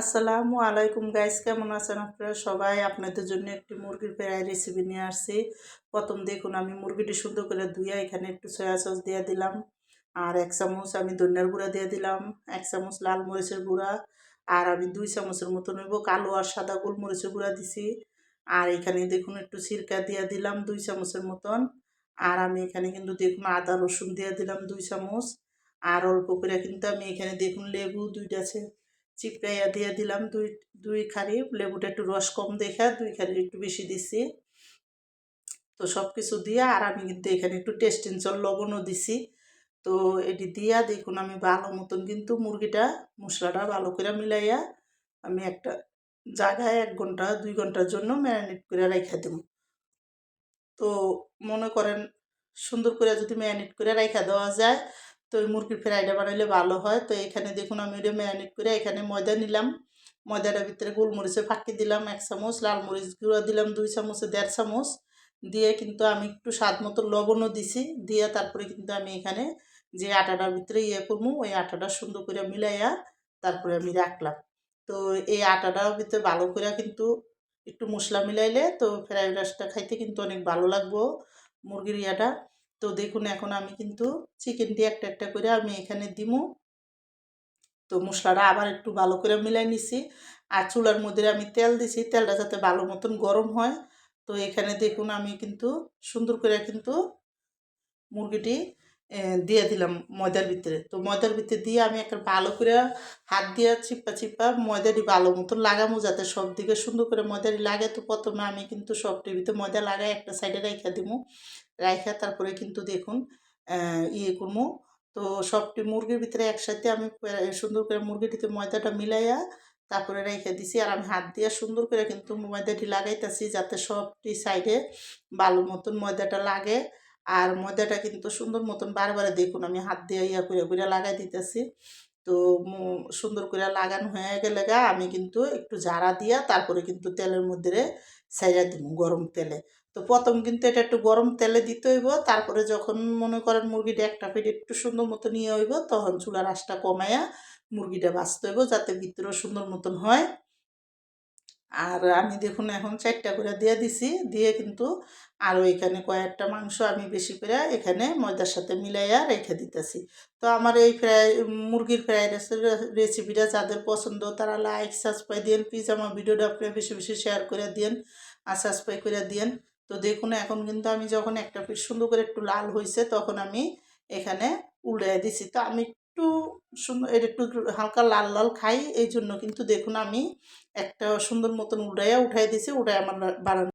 আসসালামু আলাইকুম গাইস, কেমন আছেন আপনারা সবাই? আপনাদের জন্য একটি মুরগির ফ্রাই রেসিপি নিয়ে আসছি। প্রথম দেখুন, আমি মুরগিটি সুন্দর করে ধুয়ে এখানে একটু সয়া সস দিয়ে দিলাম। আর এক চামচ আমি ধনিয়ার গুঁড়া দিয়ে দিলাম, এক চামচ লাল মরিচের গুঁড়া, আর আমি দুই চামচের মতো নেব কালো আর সাদা গোলমরিচের গুঁড়া দিছি। আর এখানে দেখুন, একটু সিরকা দিয়ে দিলাম দুই চামচের মতন। আর আমি এখানে কিন্তু দেখুন, আদা রসুন দিয়ে দিলাম দুই চামচ। আর অল্প করে কিন্তু আমি এখানে দেখুন লেবু দুইটা চিপকাইয়া দিয়ে দিলাম দুই দুই খারি লেবুটা একটু রস কম দেখা দুই খারি একটু বেশি দিছি। তো সব কিছু দিয়া আর আমি কিন্তু এখানে একটু টেস্টিং চল লবণও দিছি। তো এটি দিয়া দেখুন আমি ভালো মতন কিন্তু মুরগিটা, মশলাটা ভালো করে মিলাইয়া আমি একটা জায়গায় এক ঘণ্টা, দুই ঘণ্টার জন্য ম্যারিনেট করে রেখে দেব। তো মনে করেন সুন্দর করে যদি ম্যারিনেট করে রেখে দেওয়া যায় তো ওই মুরগির ফ্রাইটা বানাইলে ভালো হয়। তো এখানে দেখুন আমি ওটা ম্যারিনেট করে এখানে ময়দা নিলাম। ময়দাটার ভিতরে গোলমরিচে ফাঁকি দিলাম এক চামচ, লাল মরিচ গুঁড়া দিলাম দুই চামচে, দেড় চামচ। দিয়ে কিন্তু আমি একটু স্বাদ মতো লবণও দিছি। দিয়ে তারপরে কিন্তু আমি এখানে যে আটাটার ভিতরে ইয়ে করব, ওই আটাটা সুন্দর করে মিলাইয়া তারপরে আমি রাখলাম। তো এই আটাটার ভিতরে ভালো করে কিন্তু একটু মশলা মিলাইলে তো ফ্রাইড রাইসটা খাইতে কিন্তু অনেক ভালো লাগবো মুরগির ইয়াটা। তো দেখুন, এখন আমি কিন্তু চিকেনটি একটা একটা করে আমি এখানে দিমু। তো মশলাটা আবার একটু ভালো করে মিলাই নিছি। আর চুলার মধ্যে আমি তেল দিছি, তেলটা যাতে ভালো মতন গরম হয়। তো এখানে দেখুন, আমি কিন্তু সুন্দর করে কিন্তু মুরগিটি দিয়ে দিলাম ময়দার ভিতরে। তো ময়দার ভিতরে দিয়ে আমি একটা ভালো করে হাত দিয়ে চিপা চিপা ময়দাটি ভালো মতন লাগামো যাতে সব দিকে সুন্দর করে ময়দাটি লাগে। তো প্রথমে আমি কিন্তু সব টিভিতে ময়দা লাগাই একটা সাইডে রাইখা দিব। রাইখা তারপরে কিন্তু দেখুন ইয়ে করব। তো সবটি মুরগির ভিতরে একসাথে আমি সুন্দর করে মুরগিটিতে ময়দাটা মিলাইয়া তারপরে রেখে দিছি। আর আমি হাত দিয়ে সুন্দর করে কিন্তু ময়দাটি লাগাইতেছি যাতে সবটি সাইডে ভালো মতন ময়দাটা লাগে। আর ময়দাটা কিন্তু সুন্দর মতন বারবার দেখুন, আমি হাত দিয়ে ইয়া করে করে লাগাই দিতেছি। তো সুন্দর করে লাগানো হয়ে গেলে গা, আমি কিন্তু একটু জারা দিয়া তারপরে কিন্তু তেলের মধ্যে সাইডা দিব গরম তেলে। তো প্রথম কিন্তু এটা একটু গরম তেলে দিতে হইব, তারপরে যখন মনে করেন মুরগিটা একটা পেট একটু সুন্দর মতো নিয়ে হইব, তখন চুলার আঁচটা কমাইয়া মুরগিটা বাঁচতে হইব, যাতে ভিতরেও সুন্দর মতন হয়। আর আমি দেখুন এখন চারটা করে দিয়ে দিছি, দিয়ে কিন্তু আরও এখানে কয়েকটা মাংস আমি বেশি করে এখানে ময়দার সাথে মিলাইয়া রেখে দিতেছি। তো আমার এই ফ্রাই, মুরগির ফ্রাইড রাইসের রেসিপিটা যাদের পছন্দ তারা লাইক, সাবস্ক্রাইব দিন প্লিজ আমার ভিডিওটা আপনি বেশি বেশি শেয়ার করে দিন আর সাবস্ক্রাইব করে দিন তো দেখুন এখন কিন্তু আমি যখন একটা সুন্দর করে একটু লাল হয়েছে তখন আমি এখানে উল্টে দিছি। তো আমি একটু সুন্দর এটা একটু হালকা লাল লাল খাই এই জন্য কিন্তু দেখুন আমি একটা সুন্দর মতন উড়াইয়া উঠাই দিছি উড়াই আমার বানানো